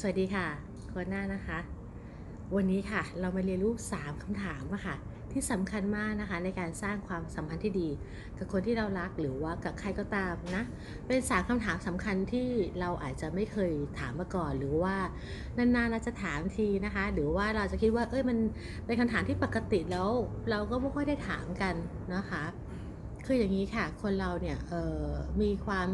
สวัสดีค่ะโคน่านะคะ วันนี้ค่ะเรามาเรียนรู้3คำถามค่ะที่สำคัญมากนะคะในการสร้างความสัมพันธ์ที่ดี กับคนที่เรารักหรือว่ากับใครก็ตามนะ เป็นสามคำถามสำคัญที่เราอาจจะไม่เคยถามมาก่อน หรือว่านานๆเราจะถามทีนะคะ หรือว่าเราจะคิดว่าเอ้ยมันเป็นคำถามที่ปกติแล้ว เราก็ไม่ค่อยได้ถามกันนะคะคืออย่างนี้ค่ะคนเราเนี่ยมีความ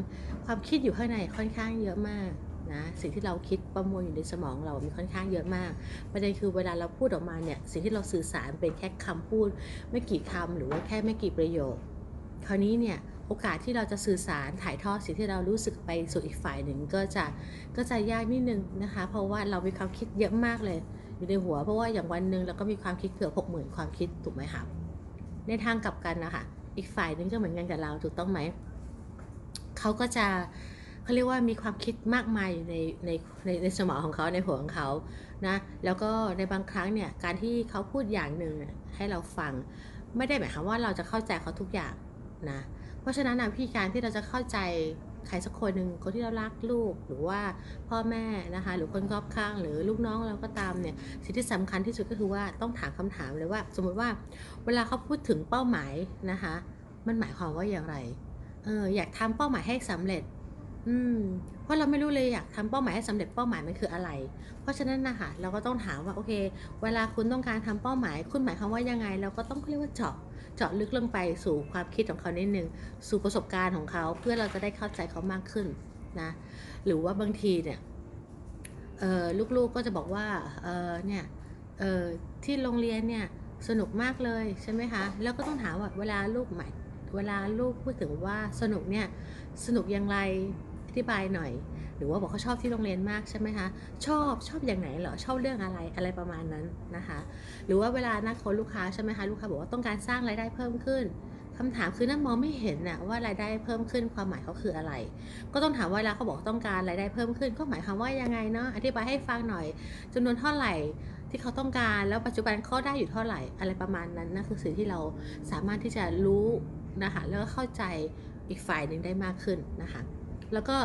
ความคิดอยู่ข้างในค่อนข้างเยอะมาก นะสิ่งที่เราคิดประมวลอยู่ในสมองเรา มีค่อนข้างเยอะมาก ประเด็นคือเวลาเราพูดออกมาเนี่ยสิ่งที่เราสื่อสารเป็นแค่คำพูด ไม่กี่คำหรือว่าแค่ไม่กี่ประโยค คราวนี้เนี่ยโอกาสที่เราจะสื่อสารถ่ายทอดสิ่งที่เรารู้สึกไปสู่อีกฝ่ายหนึ่งก็จะก็จะยากนิดนึงนะคะ เพราะว่าเรามีความคิดเยอะมากเลยอยู่ในหัว เพราะว่าอย่างวันหนึ่งเราก็มีความคิดเกือบหกหมื่นความคิดถูกไหมคะในทางกลับกันนะคะอีกฝ่ายหนึงก็เหมือนกันกับเราถูกต้องไหมเขาก็จะ เขาเรียกว่ามีความคิดมากมายในในในในสมองของเขาในหัวของเขานะแล้วก็ในบางครั้งเนี่ยการที่เขาพูดอย่างหนึ่งให้เราฟัง ไม่ได้หมายความว่าเราจะเข้าใจเขาทุกอย่างนะเพราะฉะนั้นนะพี่การที่เราจะเข้าใจใครสักคนหนึ่งคนที่เรารักลูกหรือว่าพ่อแม่นะคะหรือคนรอบข้างหรือลูกน้องเราก็ตามเนี่ยสิ่งที่สำคัญที่สุดก็คือว่าต้องถามคำถามเลยว่า สมมุติว่าเวลาเขาพูดถึงเป้าหมายนะคะมันหมายความว่าอย่างไรเอออยากทำเป้าหมายให้สำเร็จ อืม เพราะเราไม่รู้เลยอยากทำเป้าหมายให้สำเร็จเป้าหมายมันคืออะไร เพราะฉะนั้นนะคะเราก็ต้องถามว่าโอเค เวลาคุณต้องการทำเป้าหมาย คุณหมายความว่ายังไง เราก็ต้องเรียกว่าเจาะเจาะลึกลงไปสู่ความคิดของเขานิดนึงสู่ประสบการณ์ของเขาเพื่อเราจะได้เข้าใจเขามากขึ้นนะหรือว่าบางทีเนี่ยเออลูกๆก็จะบอกว่าเออเนี่ยเออที่โรงเรียนเนี่ยสนุกมากเลยใช่ไหมคะแล้วก็ต้องถามว่าเวลาลูกหมายเวลาลูกพูดถึงว่าสนุกเนี่ยสนุกอย่างไร ธิบายหน่อย หรือว่าบอกเขาชอบที่โรงเรียนมากใช่ไหมคะ ชอบชอบอย่างไหนเหรอชอบเรื่องอะไรอะไรประมาณนั้นนะคะ หรือว่าเวลานัดคนลูกค้าใช่ไหมคะลูกค้าบอกว่าต้องการสร้างรายได้เพิ่มขึ้นคำถามคือนั่นมองไม่เห็นน่ะว่ารายได้เพิ่มขึ้นความหมายเขาคืออะไร ก็ต้องถามว่าเวลาเขาบอกต้องการรายได้เพิ่มขึ้น ก็หมายความว่ายังไงเนาะอธิบายให้ฟังหน่อยจำนวนเท่าไหร่ที่เขาต้องการแล้วปัจจุบันเขาได้อยู่เท่าไหร่อะไรประมาณนั้นนั่นคือสิ่งที่เราสามารถที่จะรู้นะคะแล้วก็เข้าใจอีกฝ่ายหนึ่งได้มากขึ้นนะคะ แล้วก็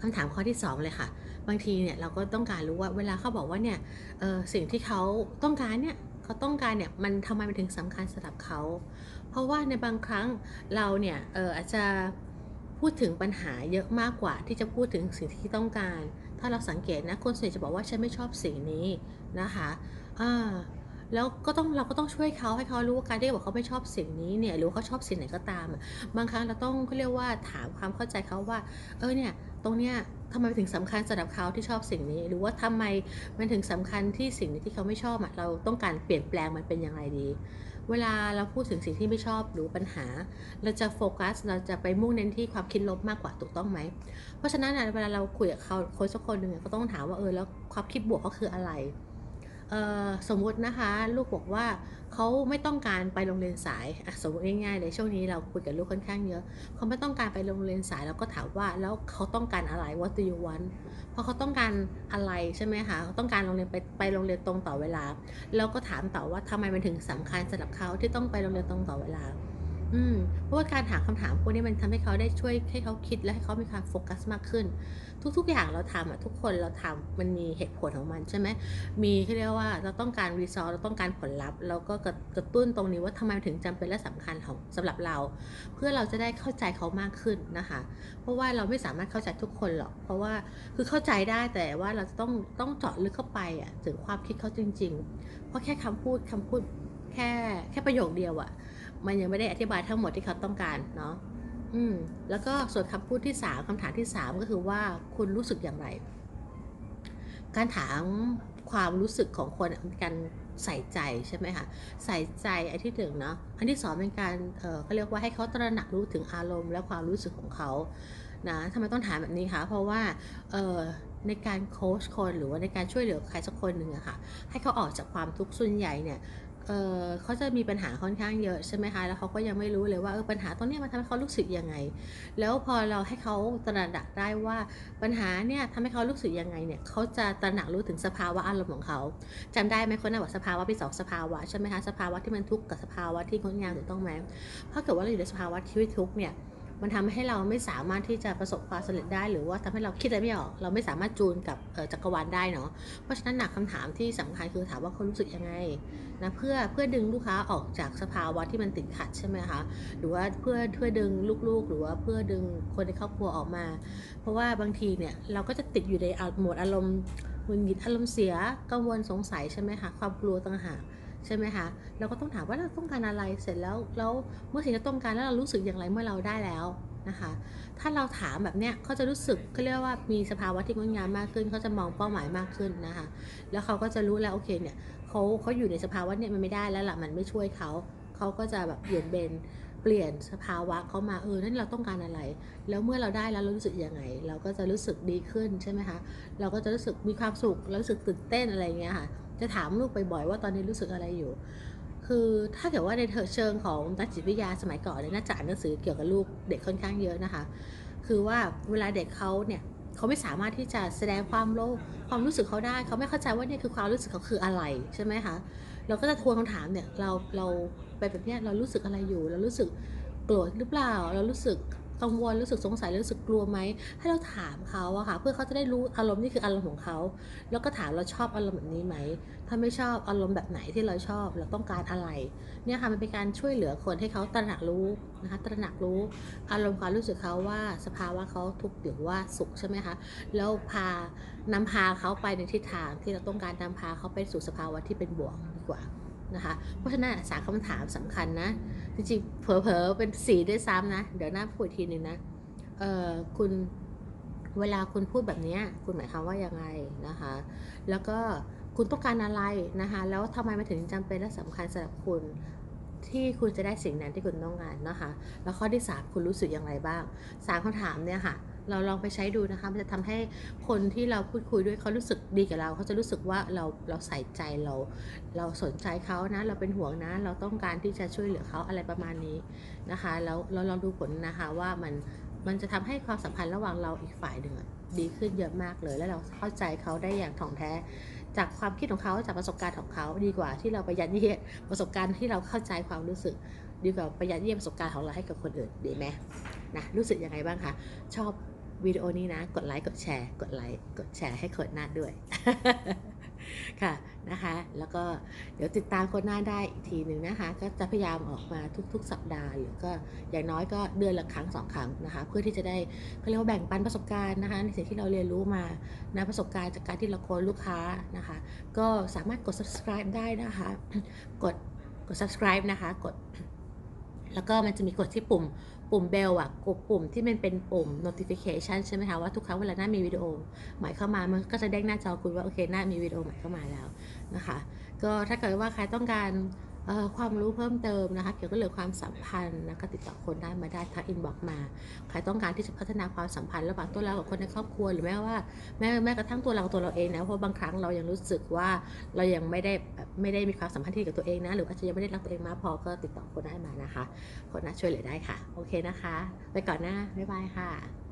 คำถามข้อที่สองเลยค่ะ บางทีเนี่ยเราก็ต้องการรู้ว่าเวลาเขาบอกว่าเนี่ยสิ่งที่เขาต้องการเนี่ยเขาต้องการเนี่ยมันทำไมมันถึงสำคัญสำหรับเขา เพราะว่าในบางครั้งเราเนี่ยอออาจจะพูดถึงปัญหาเยอะมากกว่าที่จะพูดถึงสิ่งที่ต้องการ ถ้าเราสังเกตนะคนส่วนใหญ่จะบอกว่าฉันไม่ชอบสิ่งนี้นะคะอ่า แล้วก็ต้องเราก็ต้องช่วยเขาให้เขารู้ว่าการที่บอกเขาไม่ชอบสิ่งนี้เนี่ยหรือเขาชอบสิ่งไหนก็ตามบางครั้งเราต้องเขาเรียกว่าถามความเข้าใจเขาว่า เออเนี่ยตรงเนี้ยทำไมถึงสำคัญสำหรับเขาที่ชอบสิ่งนี้ หรือว่าทำไมมันถึงสำคัญที่สิ่งนี้ที่เขาไม่ชอบอะเราต้องการเปลี่ยนแปลงมันเป็นอย่างไรดี เวลาเราพูดถึงสิ่งที่ไม่ชอบหรือปัญหา เราจะโฟกัสเราจะไปมุ่งเน้นที่ความคิดลบมากกว่าถูกต้องไหม เพราะฉะนั้นเวลาเราคุยกับเขาคนสักคนหนึ่งก็ต้องถามว่าเออแล้วความคิดบวกเขาคืออะไร สมมุตินะคะ ลูกบอกว่าเขาไม่ต้องการไปโรงเรียนสายอะสมมติง่ายๆเลยช่วงนี้เราคุยกับลูกค่อนข้างเยอะเขาไม่ต้องการไปโรงเรียนสายเราก็ถามว่าแล้วเขาต้องการอะไร what do you want เพราะเขาต้องการอะไรใช่ไหมคะเขาต้องการโรงเรียนไปไปโรงเรียนตรงต่อเวลา แล้วก็ถามต่อว่าทำไมมันถึงสำคัญสำหรับเขาที่ต้องไปโรงเรียนตรงต่อเวลา อืม เพราะว่าการถามคำถามพวกนี้มันทำให้เขาได้ช่วยให้เขาคิดและให้เขามีความโฟกัสมากขึ้น ทุกๆอย่างเราทำอะทุกคนเราทำมันมีเหตุผลของมันใช่ไหมมีเขาเรียกว่าเราต้องการรีซอสเราต้องการผลลัพธ์แล้วก็กระกระตุ้นตรงนี้ว่าทำไมถึงจำเป็นและสำคัญของสำหรับเรา เพื่อเราจะได้เข้าใจเขามากขึ้นนะคะ เพราะว่าเราไม่สามารถเข้าใจทุกคนหรอก เพราะว่าคือเข้าใจได้แต่ว่าเราจะต้องต้องเจาะลึกเข้าไปอะถึงความคิดเขาจริง ๆ เพราะแค่คำพูดคำพูดแค่แค่ประโยคเดียวอะ มันยังไม่ได้อธิบายทั้งหมดที่เขาต้องการเนาะอืมแล้วก็ส่วนคำพูดที่สามคำถามที่สามก็คือว่าคุณรู้สึกอย่างไร การถามความรู้สึกของคนเป็นการใส่ใจใช่ไหมคะใส่ใจอันที่หนึ่งเนาะอันที่สองเป็นการเออเขาเรียกว่าให้เขาตระหนักรู้ถึงอารมณ์และความรู้สึกของเขานะทำไมต้องถามแบบนี้คะเพราะว่าเออในการโค้ชคนหรือว่าในการช่วยเหลือใครสักคนหนึ่งอะค่ะให้เขาออกจากความทุกข์ส่วนใหญ่เนี่ย เออเขาจะมีปัญหาค่อนข้างเยอะใช่ไหมคะ แล้วเขาก็ยังไม่รู้เลยว่าเออปัญหาตรงนี้มันทำให้เขารู้สึกยังไง แล้วพอเราให้เขาตระหนักได้ว่าปัญหาเนี่ยทำให้เขารู้สึกยังไงเนี่ยเขาจะตระหนักรู้ถึงสภาวะอารมณ์ของเขาจำได้ไหมคนน่ะบอกสภาวะเป็นสองสภาวะใช่ไหมคะสภาวะที่มันทุกข์กับสภาวะที่งดงามถูกต้องไหมถ้าเกิดว่าเราอยู่ในสภาวะที่ทุกข์เนี่ย มันทำให้เราไม่สามารถที่จะประสบความสำเร็จได้ หรือว่าทำให้เราคิดอะไรไม่ออก เราไม่สามารถจูนกับจักรวาลได้เนาะเพราะฉะนั้นหนักคำถามที่สำคัญคือถามว่าเขารู้สึกยังไงนะเพื่อเพื่อดึงลูกค้าออกจากสภาวะที่มันติดขัดใช่ไหมคะหรือว่าเพื่อเพื่อดึงลูกๆ หรือว่าเพื่อดึงคนในครอบครัวออกมา เพราะว่าบางทีเนี่ยเราก็จะติดอยู่ในโหมดอารมณ์หงุดหงิดอารมณ์เสียกังวลสงสัยใช่ไหมคะความกลัวต่างหาก ใช่ไหมคะเราก็ต้องถามว่าเราต้องการอะไรเสร็จแล้วแล้วเมื่อสิ่งที่เราต้องการแล้วเรารู้สึกอย่างไรเมื่อเราได้แล้วนะคะ ถ้าเราถามแบบเนี้ยเขาจะรู้สึกเขาเรียกว่ามีสภาวะที่งดงามมากขึ้นเขาจะมองเป้าหมายมากขึ้นนะคะ แล้วเขาก็จะรู้แล้วโอเคเนี่ยเขาเขาอยู่ในสภาวะเนี่ยมันไม่ได้แล้วล่ะมันไม่ช่วยเขาเขาก็จะแบบเปลี่ยนเบนเปลี่ยนสภาวะเขามาเออนั่นเราต้องการอะไร แล้วเมื่อเราได้แล้วเรารู้สึกยังไง เราก็จะรู้สึกดีขึ้นใช่ไหมคะเราก็จะรู้สึกมีความสุขรู้สึกตื่นเต้นอะไรอย่างเงี้ยค่ะ จะถามลูกบ่อยๆว่าตอนนี้รู้สึกอะไรอยู่ คือถ้าเกิดว่าในเชิงของนักจิตวิทยาสมัยก่อนเนี่ยน่าจะอ่านหนังสือเกี่ยวกับลูกเด็กค่อนข้างเยอะนะคะ คือว่าเวลาเด็กเขาเนี่ยเขาไม่สามารถที่จะแสดงความโลภความรู้สึกเขาได้ เขาไม่เข้าใจว่าเนี่ยคือความรู้สึกเขาคืออะไรใช่ไหมคะเราก็จะทวนคำถามเนี่ยเราเราไปแบบเนี้ยเรารู้สึกอะไรอยู่ เรารู้สึกโกรธหรือเปล่า เรารู้สึก กังวลรู้สึกสงสัยรู้สึกกลัวไหมให้เราถามเขาอะค่ะเพื่อเขาจะได้รู้อารมณ์นี่คืออารมณ์ของเขา แล้วก็ถามเราชอบอารมณ์แบบนี้ไหมถ้าไม่ชอบอารมณ์แบบไหนที่เราชอบเราต้องการอะไรเนี่ยค่ะมันเป็นการช่วยเหลือคนให้เขาตระหนักรู้นะคะตระหนักรู้อารมณ์ความรู้สึกเขาว่าสภาวะเขาทุกข์หรือว่าสุขใช่ไหมคะแล้วพานำพาเขาไปในทิศทางที่เราต้องการนำพาเขาไปสู่สภาวะที่เป็นบวกดีกว่านะคะเพราะฉะนั้นสามคำถามสำคัญนะ จริงๆเผลอๆเป็นสีด้วยซ้ำนะ เดี๋ยวหน้าพูดทีหนึ่งนะ เออคุณเวลาคุณพูดแบบนี้คุณหมายความว่ายังไงนะคะ แล้วก็คุณต้องการอะไรนะคะ แล้วทำไมมันถึงจำเป็นและสำคัญสำหรับคุณที่คุณจะได้สิ่งนั้นที่คุณต้องการนะคะ แล้วข้อที่สามคุณรู้สึกอย่างไรบ้างสามคำถามเนี่ยค่ะ เราลองไปใช้ดูนะคะมันจะทำให้คนที่เราพูดคุยด้วยเขารู้สึกดีกับเราเขาจะรู้สึกว่าเราเราใส่ใจเราเราสนใจเขานะ เราเป็นห่วงนะ เราต้องการที่จะช่วยเหลือเขาอะไรประมาณนี้นะคะ แล้วเราลองดูผลนะคะว่ามันมันจะทำให้ความสัมพันธ์ระหว่างเราอีกฝ่ายหนึ่งดีขึ้นเยอะมากเลย แล้วเราเข้าใจเขาได้อย่างถ่องแท้ จากความคิดของเขาจากประสบการณ์ของเขาดีกว่าที่เราไปยัดเยียดประสบการณ์ที่เราเข้าใจความรู้สึก ดีกว่าไปยัดเยียดประสบการณ์ของเราให้กับคนอื่นดีไหมนะรู้สึกยังไงบ้างคะชอบ วิดีโอนี้นะ กดไลค์ กดแชร์ กดไลค์ กดแชร์ให้โคดหน้าด้วย ค่ะนะคะ แล้วก็เดี๋ยวติดตามโคดหน้าได้อีกทีหนึ่งนะคะ ก็จะพยายามออกมาทุก ๆ สัปดาห์หรือก็อย่างน้อยก็เดือนละครั้งสองครั้งนะคะ เพื่อที่จะได้เขาเรียกว่าแบ่งปันประสบการณ์นะคะในสิ่งที่เราเรียนรู้มานะประสบการณ์จากการที่เราโค้ชลูกค้านะคะ ก็สามารถกด subscribe ได้นะคะ กดกด subscribe นะคะ กดแล้วก็มันจะมีกดที่ปุ่ม ปุ่มเบลอะกดปุ่มที่มันเป็นปุ่ม notification ใช่ไหมคะว่าทุกครั้งเวลาหน้ามีวิดีโอใหม่เข้ามามันก็จะเด้งหน้าจอคุณว่าโอเคหน้ามีวิดีโอใหม่เข้ามาแล้วนะคะ ก็ถ้าเกิดว่าใครต้องการ ความรู้เพิ่มเติมนะคะ เกี่ยวกับเรื่องความสัมพันธ์นะก็ติดต่อคนได้มาได้ทักอินบอกมาใครต้องการที่จะพัฒนาความสัมพันธ์ระหว่างตัวเรากับคนในครอบครัวหรือแม้ว่าแม้แม้กระทั่งตัวเราตัวเราเองนะเพราะบางครั้งเรายังรู้สึกว่าเรายังไม่ได้ไม่ได้มีความสัมพันธ์ที่ดีกับตัวเองนะหรืออาจจะยังไม่ได้รักตัวเองมากพอก็ติดต่อคนได้มานะคะ คนน่าช่วยเหลือได้ค่ะ โอเคนะคะ ไปก่อนนะบ๊ายบายค่ะ